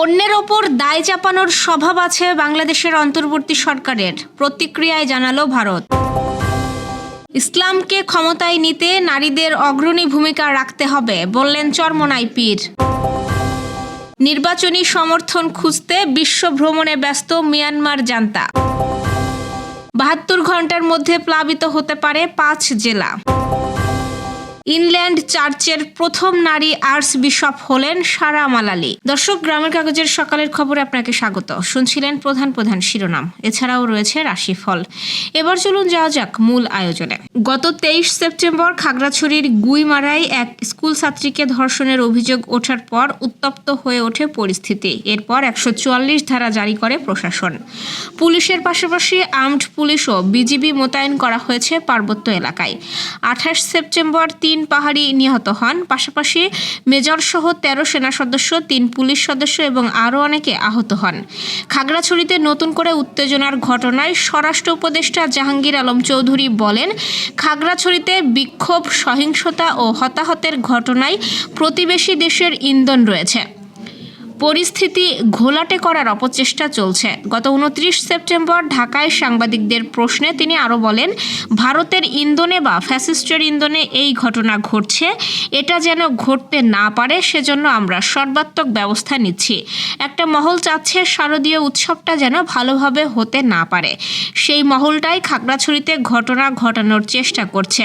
অন্যের ওপর দায় চাপানোর স্বভাব আছে বাংলাদেশের অন্তর্বর্তী সরকারের। প্রতিক্রিয়ায় জানালো ভারত। ইসলামকে ক্ষমতায় নিতে নারীদের অগ্রণী ভূমিকা রাখতে হবে, বললেন চরমনাই পীর নির্বাচনী সমর্থন খুঁজতে বিশ্ব ভ্রমণে ব্যস্ত মিয়ানমার জান্তা। বাহাত্তর ঘণ্টার মধ্যে প্লাবিত হতে পারে পাঁচ জেলা। ইংল্যান্ড চার্চের প্রথম নারী আর্টস বিশপ হলেন সারা মালালি দর্শক, গ্রামের কাগজের সকালের খবরে আপনাকে স্বাগত। শুনছিলেন প্রধান প্রধান শিরোনাম। এছাড়াও রয়েছে রাশিফল। এবার চলুন যাওয়া যাক মূল আয়োজনে। গত তেইশ সেপ্টেম্বর খাগড়াছড়ির গুইমারায় এক স্কুল ছাত্রীকে ধর্ষণের অভিযোগ ওঠার পর উত্তপ্ত হয়ে ওঠে পরিস্থিতি। এরপর একশো চুয়াল্লিশ ধারা জারি করে প্রশাসন। পুলিশের পাশাপাশি আর্মড পুলিশও বিজিবি মোতায়েন করা হয়েছে পার্বত্য এলাকায়। আঠাশ সেপ্টেম্বর তিন পাহাড়ি নিহত হন। পাশাপাশি মেজর সহ তেরো সেনা সদস্য, তিন পুলিশ সদস্য এবং আরও অনেকে আহত হন। খাগড়াছড়িতে নতুন করে উত্তেজনার ঘটনায় স্বরাষ্ট্র উপদেষ্টা জাহাঙ্গীর আলম চৌধুরী বলেন, খাগড়াছড়িতে বিক্ষোভ, সহিংসতা ও হতাহতের ঘটনায় প্রতিবেশী দেশের ইন্ধন রয়েছে। পরিস্থিতি ঘোলাটে করার অপচেষ্টা চলছে। গত উনত্রিশ সেপ্টেম্বর ঢাকায় সাংবাদিকদের প্রশ্নে তিনি আরও বলেন, ভারতের ইন্ধনে বা ফ্যাসিস্টের ইন্ধনে এই ঘটনা ঘটছে। এটা যেন ঘটতে না পারে, সেজন্য আমরা সর্বাত্মক ব্যবস্থা নিচ্ছি। একটা মহল চাচ্ছে শারদীয় উৎসবটা যেন ভালোভাবে হতে না পারে। সেই মহলটাই খাগড়াছড়িতে ঘটনা ঘটানোর চেষ্টা করছে।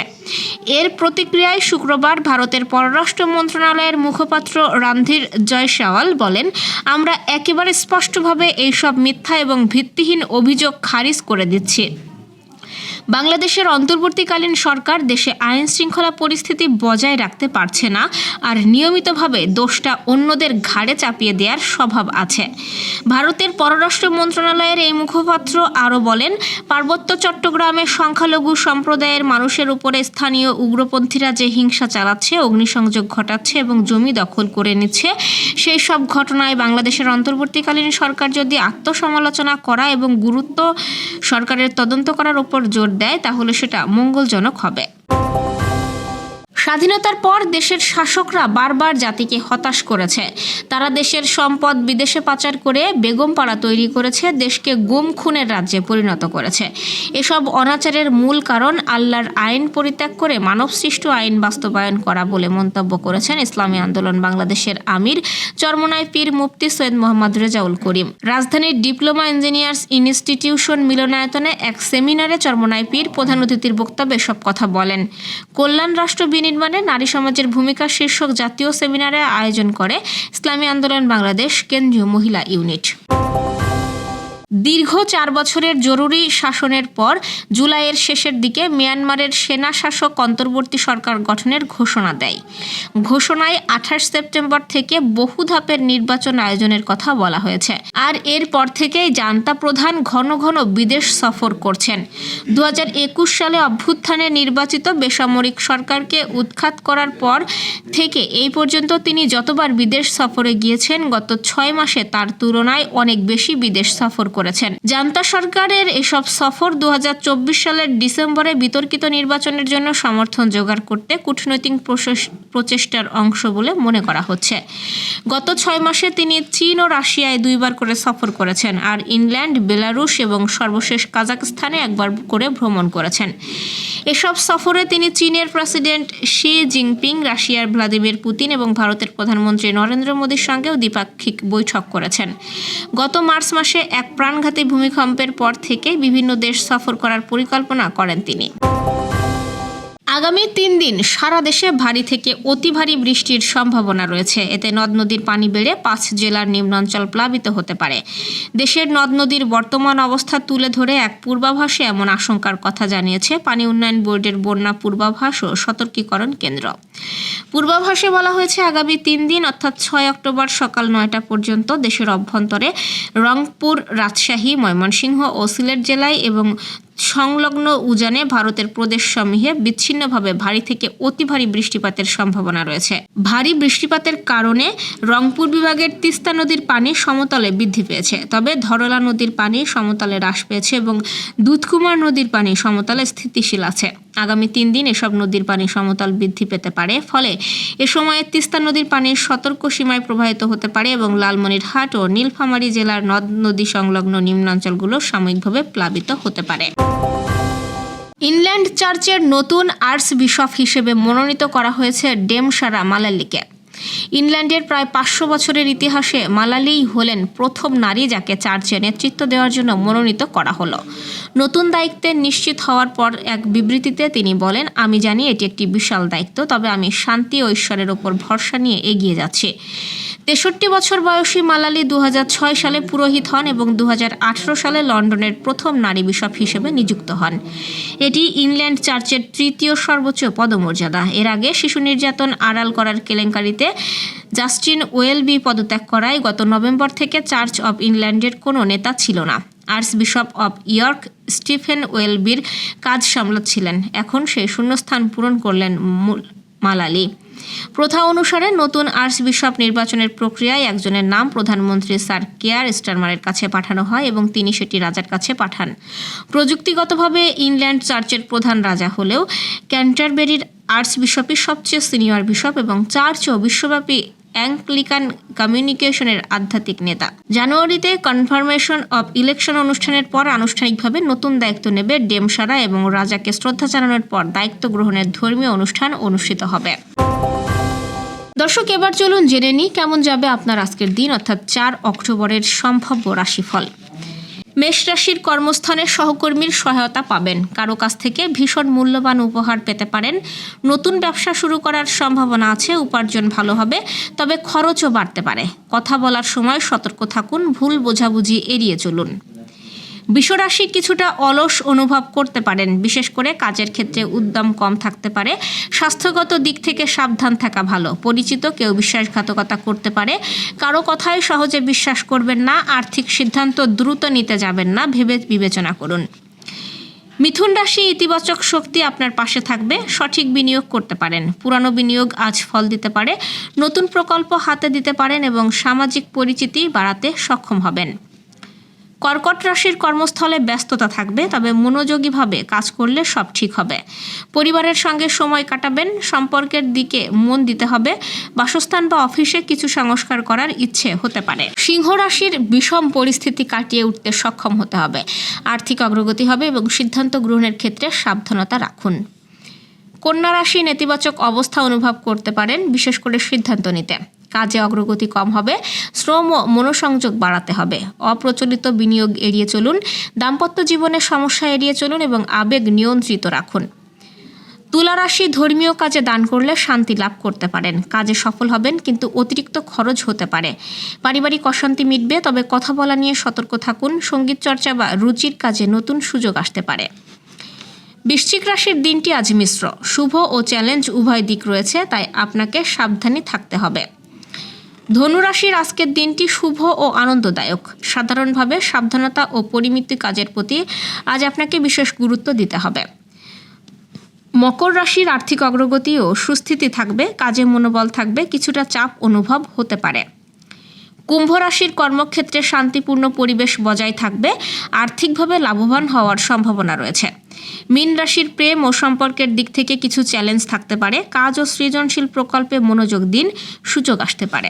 এর প্রতিক্রিয়ায় শুক্রবার ভারতের পররাষ্ট্র মন্ত্রণালয়ের মুখপাত্র রণধীর জয়সওয়াল বলেন আমরা একেবারে স্পষ্টভাবে এইসব মিথ্যা এবং ভিত্তিহীন অভিযোগ খারিজ করে দিচ্ছি। বাংলাদেশের অন্তর্বর্তীকালীন সরকার দেশে আইন শৃঙ্খলা পরিস্থিতি বজায় রাখতে পারছে না, আর নিয়মিতভাবে দোষটা অন্যদের ঘাড়ে চাপিয়ে দেওয়ার স্বভাব আছে। ভারতের পররাষ্ট্র মন্ত্রণালয়ের এই মুখপাত্র আরও বলেন, পার্বত্য চট্টগ্রামে সংখ্যালঘু সম্প্রদায়ের মানুষের উপরে স্থানীয় উগ্রপন্থীরা যে হিংসা চালাচ্ছে, অগ্নিসংযোগ ঘটাচ্ছে এবং জমি দখল করে নিচ্ছে, সেই সব ঘটনায় বাংলাদেশের অন্তর্বর্তীকালীন সরকার যদি আত্মসমালোচনা করা এবং গুরুত্ব সরকারের তদন্ত করার উপর জোর দেয় তাহলে সেটা মঙ্গলজনক হবে। স্বাধীনতার পর দেশের শাসকরা বারবার জাতিকে হতাশ করেছে। তারা দেশের সম্পদ বিদেশে পাচার করে বেগমপাড়া তৈরি করেছে, দেশকে গুম খুনের রাজ্যে পরিণত করেছে। এসব অনাচারের মূল কারণ আল্লাহর আইন পরিত্যাগ করে মানবসৃষ্ট আইন বাস্তবায়ন করা বলে মন্তব্য করেছেন ইসলামী আন্দোলন বাংলাদেশের আমির, চরমনাই পীর মুফতি সৈয়দ মোহাম্মদ রেজাউল করিম। রাজধানীর ডিপ্লোমা ইঞ্জিনিয়ার্স ইনস্টিটিউশন মিলনায়তনে এক সেমিনারে চরমনাই পীর প্রধান অতিথির বক্তব্যে সব কথা বলেন। কল্যাণ রাষ্ট্র নারী সমাজের ভূমিকা শীর্ষক জাতীয় সেমিনারে আয়োজন করে ইসলামী আন্দোলন বাংলাদেশ কেন্দ্রীয় মহিলা ইউনিট। দীর্ঘ চার বছরের জরুরি শাসনের পর জুলাইয়ের শেষের দিকে মিয়ানমারের সেনা শাসক অন্তর্বর্তী সরকার গঠনের ঘোষণা দেয়। ঘোষণায় আঠাশ সেপ্টেম্বর থেকে বহু ধাপের নির্বাচন আয়োজনের কথা বলা হয়েছে। আর এরপর থেকেই জান্তা প্রধান ঘন ঘন বিদেশ সফর করছেন। দু হাজার একুশ সালে অভ্যুত্থানে নির্বাচিত বেসামরিক সরকারকে উৎখাত করার পর থেকে এই পর্যন্ত তিনি যতবার বিদেশ সফরে গিয়েছেন, গত ছয় মাসে তার তুলনায় অনেক বেশি বিদেশ সফর করেছেন। জান্তা সরকারের এসব সফর দু হাজার চব্বিশ সালের ডিসেম্বরে বিতর্কিত নির্বাচনের জন্য সমর্থন জোগাড় করতে কূটনৈতিক প্রচেষ্টার অংশ বলে মনে করা হচ্ছে। গত ছয় মাসে তিনি চীন ও রাশিয়ায় দুইবার করে সফর করেছেন আর ইংল্যান্ড, বেলারুশ এবং সর্বশেষ কাজাকস্তানে একবার করে ভ্রমণ করেছেন। এসব সফরে তিনি চীনের প্রেসিডেন্ট শি জিনপিং, রাশিয়ার ভ্লাদিমির পুতিন এবং ভারতের প্রধানমন্ত্রী নরেন্দ্র মোদীর সঙ্গেও দ্বিপাক্ষিক বৈঠক করেছেন। গত মার্চ মাসে এক প্রাণঘাতী ভূমিকম্পের পর থেকে বিভিন্ন দেশ সফর করার পরিকল্পনা করেন তিনি। আগামী তিন দিন সারা দেশে ভারী থেকে অতি ভারী বৃষ্টির সম্ভাবনা রয়েছে। এতে নদ নদীর পানি বেড়ে পাঁচ জেলার নিম্নাঞ্চল প্লাবিত হতে পারে। দেশের নদ নদীর বর্তমান অবস্থা তুলে ধরে এক পূর্বাভাসে এমন আশঙ্কার কথা জানিয়েছে পানি উন্নয়ন বোর্ডের বন্যা পূর্বাভাস ও সতর্কীকরণ কেন্দ্র। পূর্বাভাসে বলা হয়েছে, আগামী তিন দিন অর্থাৎ ছয় অক্টোবর সকাল নয়টা পর্যন্ত দেশের অভ্যন্তরে রংপুর, রাজশাহী, ময়মনসিংহ ও সিলেট জেলায় এবং সংলগ্ন উজানে ভারতের প্রদেশ প্রদেশসমূহে বিচ্ছিন্নভাবে ভারী থেকে অতি ভারী বৃষ্টিপাতের সম্ভাবনা রয়েছে। ভারী বৃষ্টিপাতের কারণে রংপুর বিভাগের তিস্তা নদীর পানি সমতলে বৃদ্ধি পেয়েছে। তবে ধরলা নদীর পানি সমতলে হ্রাস পেয়েছে এবং দুধকুমার নদীর পানি সমতলে স্থিতিশীল আছে। আগামী তিন দিন এসব নদীর পানি সমতল বৃদ্ধি পেতে পারে। ফলে এ সময়ে তিস্তা নদীর পানি সতর্ক সীমায় প্রবাহিত হতে পারে এবং লালমনিরহাট ও নীলফামারী জেলার নদ নদী সংলগ্ন নিম্নাঞ্চলগুলো সাময়িকভাবে প্লাবিত হতে পারে। ইংল্যান্ড চার্চের নতুন আর্টস বিশপ হিসেবে মনোনীত করা হয়েছে ডেমসারা মালালিকে। ইংল্যান্ডের প্রায় পাঁচশো বছরের ইতিহাসে মালালিই হলেন প্রথম নারী যাকে চার্চে নেতৃত্ব দেওয়ার জন্য মনোনীত করা হলো। নতুন দায়িত্বে নিশ্চিত হওয়ার পর এক বিবৃতিতে তিনি বলেন, আমি জানি এটি একটি বিশাল দায়িত্ব, তবে আমি শান্তি ও ঈশ্বরের ওপর ভরসা নিয়ে এগিয়ে যাচ্ছি। তেষট্টি বছর বয়সী মালালি দু হাজার ছয় সালে পুরোহিত হন এবং দু হাজার আঠারো সালে লন্ডনের প্রথম নারী বিশপ হিসেবে নিযুক্ত হন। এটি ইংল্যান্ড চার্চের তৃতীয় সর্বোচ্চ পদমর্যাদা। এর আগে শিশু নির্যাতন আড়াল করার কেলেঙ্কারিতে জাস্টিন ওয়েলবি পদত্যাগ করায় গত নভেম্বর থেকে চার্চ অব ইংল্যান্ডের কোনো নেতা ছিল না। Archbishop of York Stephen ওয়েলবির কাজ সামলাচ্ছিলেন। এখন সেই শূন্যস্থান পূরণ করলেন মূল মালালি। প্রথা অনুসারে নতুন আর্টস বিশপ নির্বাচনের প্রক্রিয়ায় একজনের নাম প্রধানমন্ত্রী স্যার কেয়ার স্টারমারের কাছে পাঠানো হয় এবং তিনি সেটি রাজার কাছে পাঠান। প্রযুক্তিগতভাবে ইংল্যান্ড চার্চের প্রধান রাজা হলেও ক্যান্টারবেরির আর্টস বিশপই সবচেয়ে সিনিয়র বিশপ এবং চার্চ ও বিশ্বব্যাপী অ্যাংক্লিকান কমিউনিকেশনের আধ্যাত্মিক নেতা। জানুয়ারিতে কনফার্মেশন অব ইলেকশন অনুষ্ঠানের পর আনুষ্ঠানিকভাবে নতুন দায়িত্ব নেবে ডেমসারা এবং রাজাকে শ্রদ্ধা জানানোর পর দায়িত্ব গ্রহণের ধর্মীয় অনুষ্ঠান অনুষ্ঠিত হবে। দর্শক, এবার চলুন জেনে নিই কেমন যাবে আপনার আজকের দিন, অর্থাৎ চার অক্টোবরের সম্ভাব্য রাশিফল। মেষ রাশির কর্মস্থানে সহকর্মীর সহায়তা পাবেন। কারও কাছ থেকে ভীষণ মূল্যবান উপহার পেতে পারেন। নতুন ব্যবসা শুরু করার সম্ভাবনা আছে, উপার্জন ভালো হবে, তবে খরচও বাড়তে পারে। কথা বলার সময় সতর্ক থাকুন, ভুল বোঝাবুঝি এড়িয়ে চলুন। বিশ্বরাশি কিছুটা অলস অনুভব করতে পারেন, বিশেষ করে কাজের ক্ষেত্রে উদ্যম কম থাকতে পারে। স্বাস্থ্যগত দিক থেকে সাবধান থাকা ভালো। পরিচিত কেউ বিশ্বাসঘাতকতা করতে পারে। কারও কথায় সহজে বিশ্বাস করবেন না। আর্থিক সিদ্ধান্ত দ্রুত নিতে যাবেন না। ভেবে বিবেচনা করুন। মিথুন রাশি ইতিবাচক শক্তি আপনার পাশে থাকবে। সঠিক বিনিয়োগ করতে পারেন। পুরানো বিনিয়োগ আজ ফল দিতে পারে। নতুন প্রকল্প হাতে দিতে পারেন এবং সামাজিক পরিচিতি বাড়াতে সক্ষম হবেন। কর্কট রাশির কর্মস্থলে ব্যস্ততা থাকবে, তবে মনোযোগীভাবে কাজ করলে সব ঠিক হবে। পরিবারের সঙ্গে সময় কাটাবেন, সম্পর্কের দিকে মন দিতে হবে, বাসস্থান বা অফিসে কিছু সংস্কার করার ইচ্ছে হতে পারে। সিংহ রাশির বিষম পরিস্থিতি কাটিয়ে উঠতে সক্ষম হতে হবে। আর্থিক অগ্রগতি হবে এবং সিদ্ধান্ত গ্রহণের ক্ষেত্রে সাবধানতা রাখুন। কন্যা রাশি নেতিবাচক অবস্থা অনুভব করতে পারেন, বিশেষ করে সিদ্ধান্ত নিতে। কাজে অগ্রগতি কম হবে, শ্রম ও মনোসংযোগ বাড়াতে হবে। অপ্রচলিত বিনিয়োগ এড়িয়ে চলুন, দাম্পত্য জীবনের সমস্যা এড়িয়ে চলুন এবং আবেগ নিয়ন্ত্রিত রাখুন। তুলা রাশি ধর্মীয় কাজে দান করলে শান্তি লাভ করতে পারেন। কাজে সফল হবেন, কিন্তু অতিরিক্ত খরচ হতে পারে। পারিবারিক অশান্তি মিটবে, তবে কথা বলা নিয়ে সতর্ক থাকুন। সংগীত চর্চা বা রুচির কাজে নতুন সুযোগ আসতে পারে। বৃশ্চিক রাশির দিনটি আজ মিশ্র। শুভ ও চ্যালেঞ্জ উভয় দিক রয়েছে, তাই আপনাকে সাবধানী থাকতে হবে। ধনুরাশির আজকের দিনটি শুভ ও আনন্দদায়ক। সাধারণভাবে সাবধানতা ও পরিমিত কাজের প্রতি আজ আপনাকে বিশেষ গুরুত্ব দিতে হবে। মকর রাশির আর্থিক অগ্রগতি ও সুস্থিতি থাকবে, কাজে মনোবল থাকবে, কিছুটা চাপ অনুভব হতে পারে। কুম্ভ রাশির কর্মক্ষেত্রে শান্তিপূর্ণ পরিবেশ বজায় থাকবে, আর্থিকভাবে লাভবান হওয়ার সম্ভাবনা রয়েছে। মীন রাশির প্রেম ও সম্পর্কের দিক থেকে কিছু চ্যালেঞ্জ থাকতে পারে। কাজ ও সৃজনশীল প্রকল্পে মনোযোগ দিন, সুযোগ আসতে পারে।